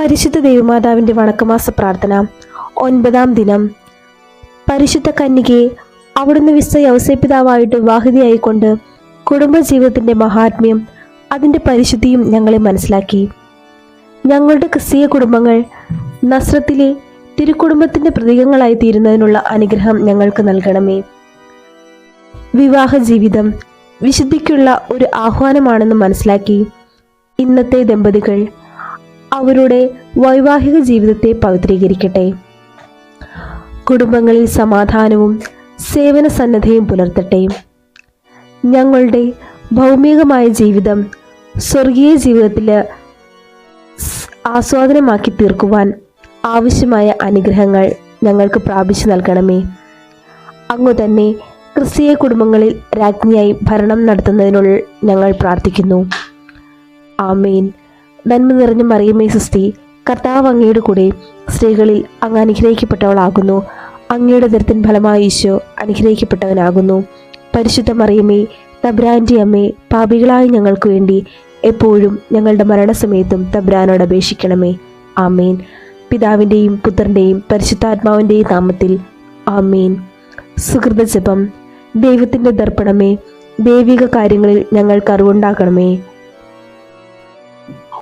പരിശുദ്ധ ദേവിമാതാവിന്റെ വണക്കമാസ പ്രാർത്ഥന. ഒൻപതാം ദിനം. പരിശുദ്ധ കന്യകയെ അവിടുന്ന് വിശ്വ യവസപിതാവായിട്ട് വിവാഹിതയായിക്കൊണ്ട് കുടുംബജീവിതത്തിന്റെ മഹാത്മ്യം അതിന്റെ പരിശുദ്ധിയും ഞങ്ങളെ മനസ്സിലാക്കി. ഞങ്ങളുടെ ക്രിസ്തീയ കുടുംബങ്ങൾ നസ്രത്തിലെ തിരുക്കുടുംബത്തിന്റെ പ്രതീകങ്ങളായി തീരുന്നതിനുള്ള അനുഗ്രഹം ഞങ്ങൾക്ക് നൽകണമേ. വിവാഹ ജീവിതം വിശുദ്ധിക്കുള്ള ഒരു ആഹ്വാനമാണെന്ന് മനസ്സിലാക്കി ഇന്നത്തെ ദമ്പതികൾ അവരുടെ വൈവാഹിക ജീവിതത്തെ പവിത്രീകരിക്കട്ടെ. കുടുംബങ്ങളിൽ സമാധാനവും സേവന സന്നദ്ധയും പുലർത്തട്ടെ. ഞങ്ങളുടെ ഭൗമികമായ ജീവിതം സ്വർഗീയ ജീവിതത്തിൽ ആസ്വാദനമാക്കി തീർക്കുവാൻ ആവശ്യമായ അനുഗ്രഹങ്ങൾ ഞങ്ങൾക്ക് പ്രാപിച്ചു നൽകണമേ. അങ്ങു തന്നെ ക്രിസ്തീയ കുടുംബങ്ങളിൽ രാജ്ഞിയായി ഭരണം നടത്തുന്നതിനുള്ള ഞങ്ങൾ പ്രാർത്ഥിക്കുന്നു. ആമേൻ. നന്മ നിറഞ്ഞ മറിയമേ സുസ്തി കർത്താവ് അങ്ങയുടെ കൂടെ സ്ത്രീകളിൽ അങ്ങ് അനുഗ്രഹിക്കപ്പെട്ടവളാകുന്നു. അങ്ങയുടെ ദരത്തിൻ ഫലമായി ഈശോ അനുഗ്രഹിക്കപ്പെട്ടവനാകുന്നു. പരിശുദ്ധ മറിയമേ തബ്രാന്റെ അമ്മേ പാപികളായ ഞങ്ങൾക്ക് വേണ്ടി എപ്പോഴും ഞങ്ങളുടെ മരണസമയത്തും തബ്രാനോട് അപേക്ഷിക്കണമേ. ആമേൻ. പിതാവിന്റെയും പുത്രന്റെയും പരിശുദ്ധാത്മാവിന്റെയും നാമത്തിൽ ആമേൻ. സുഹൃതജപം ദൈവത്തിന്റെ ദർപ്പണമേ ദൈവിക കാര്യങ്ങളിൽ ഞങ്ങൾക്ക് അറിവുണ്ടാക്കണമേ